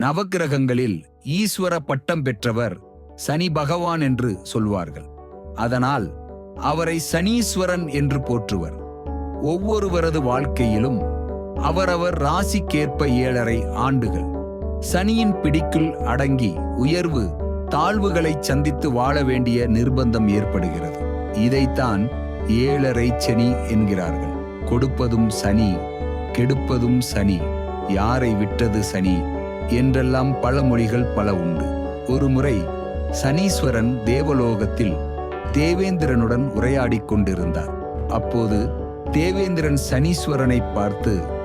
நவக்கிரகங்களில் ஈஸ்வர பட்டம் பெற்றவர் சனி பகவான் என்று சொல்வார்கள். அதனால் அவரை சனீஸ்வரன் என்று போற்றுவர். ஒவ்வொருவரது வாழ்க்கையிலும் அவரவர் ராசிக்கேற்ப ஏழரை ஆண்டுகள். சனியின் பிடிக்குள் அடங்கி உயர்வு தாழ்வுகளை சந்தித்து வாழ வேண்டிய நிர்பந்தம் ஏற்படுகிறது. இதைத்தான் ஏழரை சனி என்கிறார்கள். கொடுப்பதும் சனி கெடுப்பதும் சனி யாரை விட்டது சனி? என்றெல்லாம் பழமொழிகள் பல உண்டு. ஒருமுறை சனீஸ்வரன் தேவலோகத்தில் தேவேந்திரனுடன் உரையாடிக் கொண்டிருந்தார். அப்போது தேவேந்திரன் சனீஸ்வரனை பார்த்து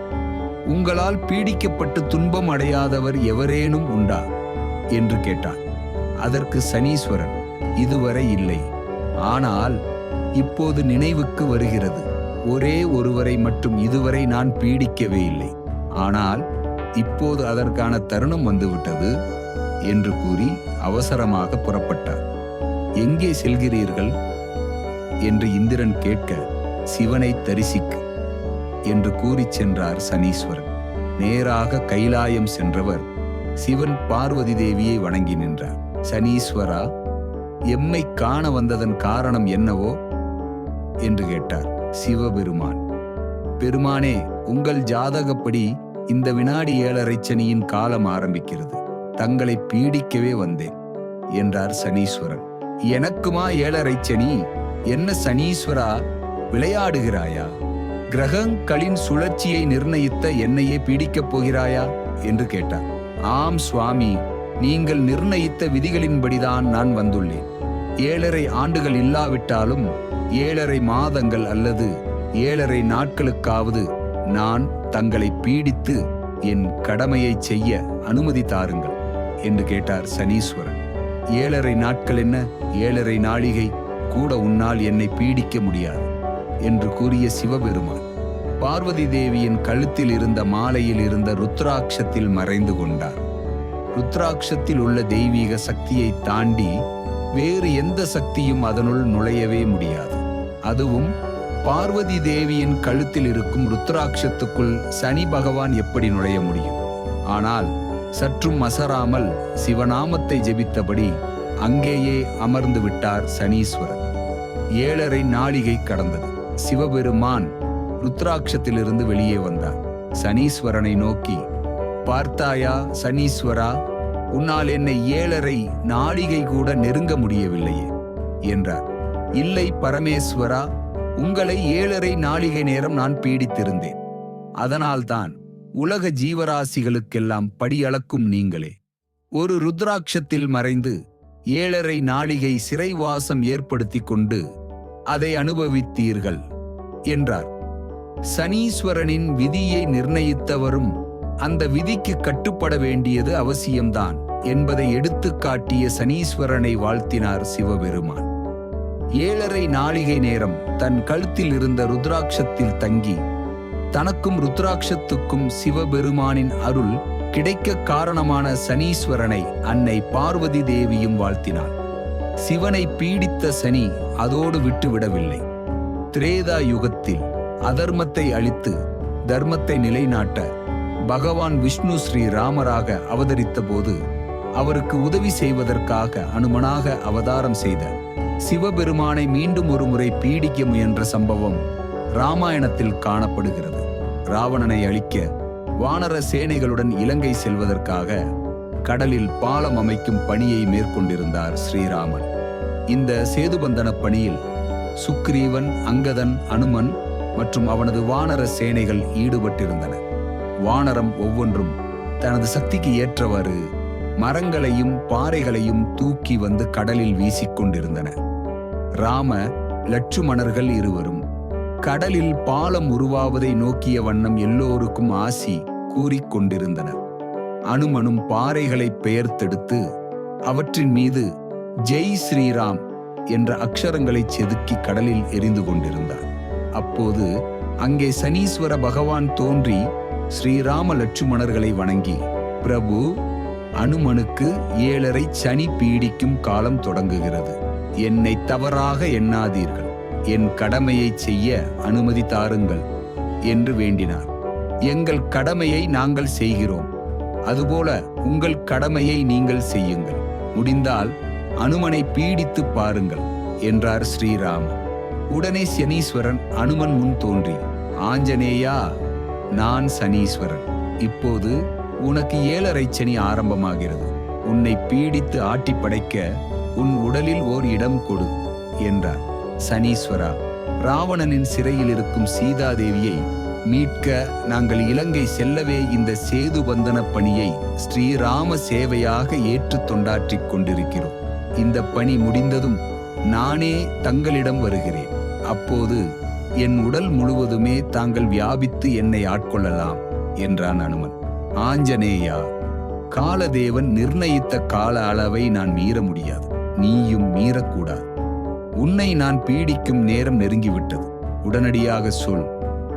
உங்களால் பீடிக்கப்பட்டு துன்பம் அடையாதவர் எவரேனும் உண்டா? என்று கேட்டான். அதற்கு சனீஸ்வரன் இதுவரை இல்லை. ஆனால் இப்போது நினைவுக்கு வருகிறது. ஒரே ஒருவரை மட்டும் இதுவரை நான் பீடிக்கவே இல்லை. ஆனால் இப்போது அதற்கான தருணம் வந்துவிட்டது என்று கூறி அவசரமாக புறப்பட்டார். எங்கே செல்கிறீர்கள்? என்று இந்திரன் கேட்க சிவனை தரிசிக்க என்று கூறிச் சென்றார் சனீஸ்வரன். நேராக கைலாயம் சென்றவர் சிவன் பார்வதி தேவியை வணங்கி நின்றார். சனீஸ்வரா எம்மை காண வந்ததன் காரணம் என்னவோ? என்று கேட்டார் சிவபெருமான். பெருமானே உங்கள் ஜாதகப்படி இந்த வினாடி ஏழரை சனியின் காலம் ஆரம்பிக்கிறது. தங்களை பீடிக்கவே வந்தேன் என்றார் சனீஸ்வரன். எனக்குமா ஏழரை சனி? என்ன சனீஸ்வரா விளையாடுகிறாயா? கிரகங்களின் சுழற்சியை நிர்ணயித்த என்னையே பீடிக்கப் போகிறாயா? என்று கேட்டார். ஆம் சுவாமி நீங்கள் நிர்ணயித்த விதிகளின்படிதான் நான் வந்துள்ளேன். ஏழரை ஆண்டுகள் இல்லாவிட்டாலும் ஏழரை மாதங்கள் அல்லது ஏழரை நாட்களுக்காவது நான் தங்களை பீடித்து என் கடமையைச் செய்ய அனுமதி தாருங்கள் என்று கேட்டார் சனீஸ்வரன். ஏழரை நாட்கள் என்ன? ஏழரை நாளிகை கூட உன்னால் என்னை பீடிக்க முடியாது என்று கூறிய சிவபெருமான். பார்வதி தேவியின் கழுத்தில் இருந்த மாலையில் இருந்த ருத்ராட்சத்தில் மறைந்து கொண்டார். ருத்ராட்சத்தில் உள்ள தெய்வீக சக்தியை தாண்டி வேறு எந்த சக்தியும் அதனுள் நுழையவே முடியாது. அதுவும் பார்வதி தேவியின் கழுத்தில் இருக்கும் ருத்ராட்சத்துக்குள் சனி பகவான் எப்படி நுழைய முடியும்? ஆனால் சற்றும் அசராமல் சிவநாமத்தை ஜெபித்தபடி அங்கேயே அமர்ந்து விட்டார் சனீஸ்வரன். ஏழரை நாளிகை கடந்தது. சிவபெருமான் ருத்ராட்சத்திலிருந்து வெளியே வந்தார். சனீஸ்வரனை நோக்கி பார்த்தாயா சனீஸ்வரா உன்னால் என்னை ஏழரை நாளிகை கூட நெருங்க முடியவில்லையே என்றார். இல்லை பரமேஸ்வரா உங்களை ஏழரை நாழிகை நேரம் நான் பீடித்திருந்தேன். அதனால்தான் உலக ஜீவராசிகளுக்கெல்லாம் படியளக்கும் நீங்களே. ஒரு ருத்ராட்சத்தில் மறைந்து ஏழரை நாழிகை சிறைவாசம் ஏற்படுத்தி கொண்டு அதை அனுபவித்தீர்கள் என்றார். சனீஸ்வரனின் விதியை நிர்ணயித்தவரும் அந்த விதிக்கு கட்டுப்பட வேண்டியது அவசியம்தான் என்பதை எடுத்துக்காட்டிய சனீஸ்வரனை வாழ்த்தினார் சிவபெருமான். ஏழரை நாழிகை நேரம் தன் கழுத்தில் இருந்த ருத்ராட்சத்தில் தங்கி தனக்கும் ருத்ராட்சத்துக்கும் சிவபெருமானின் அருள் கிடைக்க காரணமான சனீஸ்வரனை அன்னை பார்வதி தேவியும் வாழ்த்தினாள். சிவனை பீடித்த சனி அதோடு விட்டுவிடவில்லை. திரேதா யுகத்தில் அதர்மத்தை அழித்து தர்மத்தை நிலைநாட்ட பகவான் விஷ்ணு ஸ்ரீ ராமராக அவதரித்த போது அவருக்கு உதவி செய்வதற்காக அனுமனாக அவதாரம் செய்த சிவபெருமானை மீண்டும் ஒரு முறை பீடிக்க முயன்ற சம்பவம் ராமாயணத்தில் காணப்படுகிறது. ராவணனை அழிக்க வானர சேனைகளுடன் இலங்கை செல்வதற்காக கடலில் பாலம் அமைக்கும் பணியை மேற்கொண்டிருந்தார் ஸ்ரீராமன். இந்த சேதுபந்தன பணியில் சுக்ரீவன் அங்கதன் அனுமன் மற்றும் அவனது வானர சேனைகள் ஈடுபட்டிருந்தன. வானரம் ஒவ்வொன்றும் தனது சக்திக்கு ஏற்றவாறு மரங்களையும் பாறைகளையும் தூக்கி வந்து கடலில் வீசிக்கொண்டிருந்தன. ராம லட்சுமணர்கள் இருவரும் கடலில் பாலம் உருவாவதை நோக்கிய வண்ணம் எல்லோருக்கும் ஆசி கூறிக்கொண்டிருந்தனர் அனுமனும் பாறைகளை பெயர்த்தெடுத்து அவற்றின் மீது ஜெய் ஸ்ரீராம் என்ற அக்ஷரங்களை செதுக்கி கடலில் எரிந்து கொண்டிருந்தார். அப்போது அங்கே சனீஸ்வர பகவான் தோன்றி ஸ்ரீராம லட்சுமணர்களை வணங்கி பிரபு அனுமனுக்கு ஏழரை சனி பீடிக்கும் காலம் தொடங்குகிறது. என்னை தவறாக எண்ணாதீர்கள். என் கடமையை செய்ய அனுமதி தாருங்கள் என்று வேண்டினார். எங்கள் கடமையை நாங்கள் செய்கிறோம். அதுபோல உங்கள் கடமையை நீங்கள் செய்யுங்கள். முடிந்தால் அனுமனை பீடித்து பாருங்கள் என்றார் ஸ்ரீராமன் உடனே சனீஸ்வரன் அனுமன் முன் தோன்றி ஆஞ்சநேயா நான் சனீஸ்வரன். இப்போது உனக்கு ஏழரை சனி ஆரம்பமாகிறது. உன்னை பீடித்து ஆட்டி படைக்க உன் உடலில் ஓர் இடம் கொடு என்றார். சனீஸ்வரா ராவணனின் சிறையில் இருக்கும் சீதாதேவியை மீட்க நாங்கள் இலங்கை செல்லவே இந்த சேது பந்தன பணியை ஸ்ரீராம சேவையாக ஏற்று தொண்டாற்றிக் கொண்டிருக்கிறோம். இந்த பணி முடிந்ததும் நானே தங்களிடம் வருகிறேன். அப்போது என் உடல் முழுவதுமே தாங்கள் வியாபித்து என்னை ஆட்கொள்ளலாம் என்றான் அனுமன். ஆஞ்சநேயா காலதேவன் நிர்ணயித்த கால அளவை நான் மீற முடியாது. நீயும் மீறக்கூடாது. உன்னை நான் பீடிக்கும் நேரம் நெருங்கிவிட்டது. உடனடியாக சொல்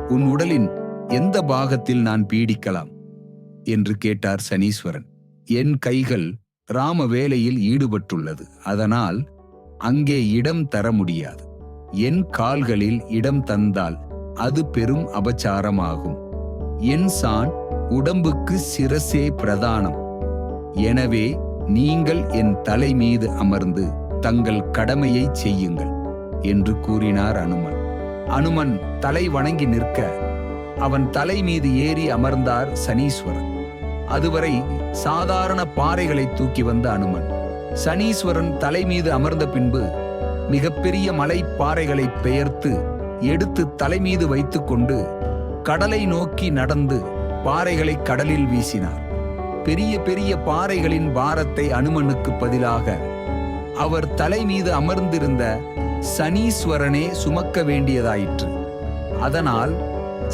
உன் உடலின் எந்த பாகத்தில் நான் பீடிக்கலாம்? என்று கேட்டார் சனீஸ்வரன். என் கைகள் ராம வேலையில் ஈடுபட்டுள்ளது. அதனால் அங்கே இடம் தர முடியாது. என் கால்களில் இடம் தந்தால் அது பெரும் அபச்சாரமாகும். என் சான் உடம்புக்கு சிரசே பிரதானம். எனவே நீங்கள் என் தலை மீது அமர்ந்து தங்கள் கடமையை செய்யுங்கள் என்று கூறினார் அனுமன். அனுமன் தலை வணங்கி நிற்க அவன் தலை மீது ஏறி அமர்ந்தார் சனீஸ்வரன். அதுவரை சாதாரண பாறைகளை தூக்கி வந்த அனுமன் சனீஸ்வரன் தலை மீது அமர்ந்த பின்பு மிகப்பெரிய மலை பாறைகளை பெயர்த்து எடுத்து தலை மீது வைத்துக்கொண்டு கடலை நோக்கி நடந்து பாறைகளை கடலில் வீசினார். பெரிய பெரிய பாறைகளின் பாரத்தை அனுமனுக்கு பதிலாக அவர் தலை மீது அமர்ந்திருந்த சனீஸ்வரனே சுமக்க வேண்டியதாயிற்று. அதனால்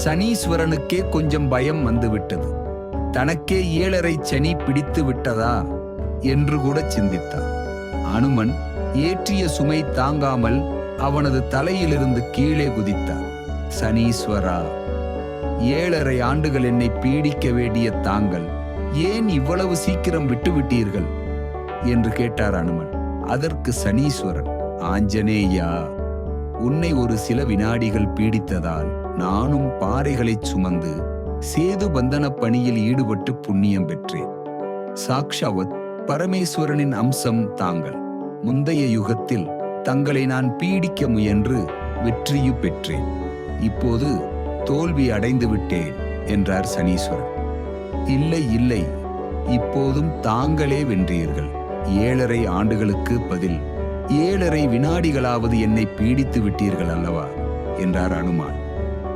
சனீஸ்வரனுக்கே கொஞ்சம் பயம் வந்துவிட்டது. தனக்கே ஏழரை சனி பிடித்து விட்டதா என்று கூட சிந்தித்தார் அனுமன் ஏற்றிய சுமை தாங்காமல் அவனது தலையிலிருந்து கீழே குதித்தார் சனீஸ்வரா ஏழரை ஆண்டுகள் என்னை பீடிக்க வேண்டிய தாங்கள் ஏன் இவ்வளவு சீக்கிரம் விட்டுவிட்டீர்கள்? என்று கேட்டார் அனுமன். அதற்கு சனீஸ்வரன் ஆஞ்சனேயா உன்னை ஒரு சில வினாடிகள் பீடித்ததால் நானும் பாறைகளைச் சுமந்து சேது பந்தன பணியில் ஈடுபட்டு புண்ணியம் பெற்றேன். சாக்ஷாவத் பரமேஸ்வரனின் அம்சம் தாங்கள். முந்தைய யுகத்தில் தங்களை நான் பீடிக்க முயன்று வெற்றியு பெற்றேன். இப்போது தோல்வி அடைந்து விட்டேன் என்றார் சனீஸ்வரன். இல்லை இல்லை. இப்போதும் தாங்களே வென்றீர்கள். ஏழரை ஆண்டுகளுக்கு பதில் ஏழரை வினாடிகளாவது என்னை பீடித்து விட்டீர்கள் அல்லவா? என்றார் அனுமான்.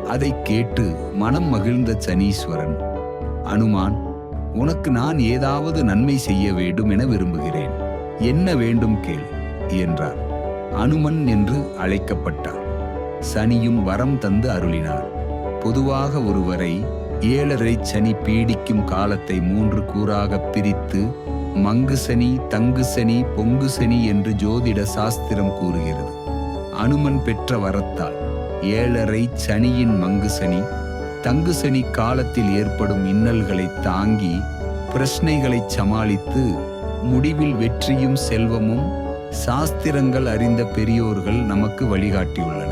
அதை கேட்டு மனம் மகிழ்ந்த சனீஸ்வரன் அனுமான் உனக்கு நான் ஏதாவது நன்மை செய்ய வேண்டும் என விரும்புகிறேன். என்ன வேண்டும் கேள் என்றார். அனுமன் என்று அழைக்கப்பட்டார். சனியும் வரம் தந்து அருளினார். பொதுவாக ஒருவரை ஏழரை சனி பீடிக்கும் காலத்தை மூன்று கூறாக பிரித்து மங்கு சனி தங்கு சனி பொங்கு சனி என்று ஜோதிட சாஸ்திரம் கூறுகிறது. அனுமன் பெற்ற வரத்தால் ஏழரை சனியின் மங்கு சனி தங்கு சனி காலத்தில் ஏற்படும் இன்னல்களை தாங்கி பிரச்சனைகளை சமாளித்து முடிவில் வெற்றியும் செல்வமும் சாஸ்திரங்கள் அறிந்த பெரியோர்கள் நமக்கு வழிகாட்டியுள்ளனர்.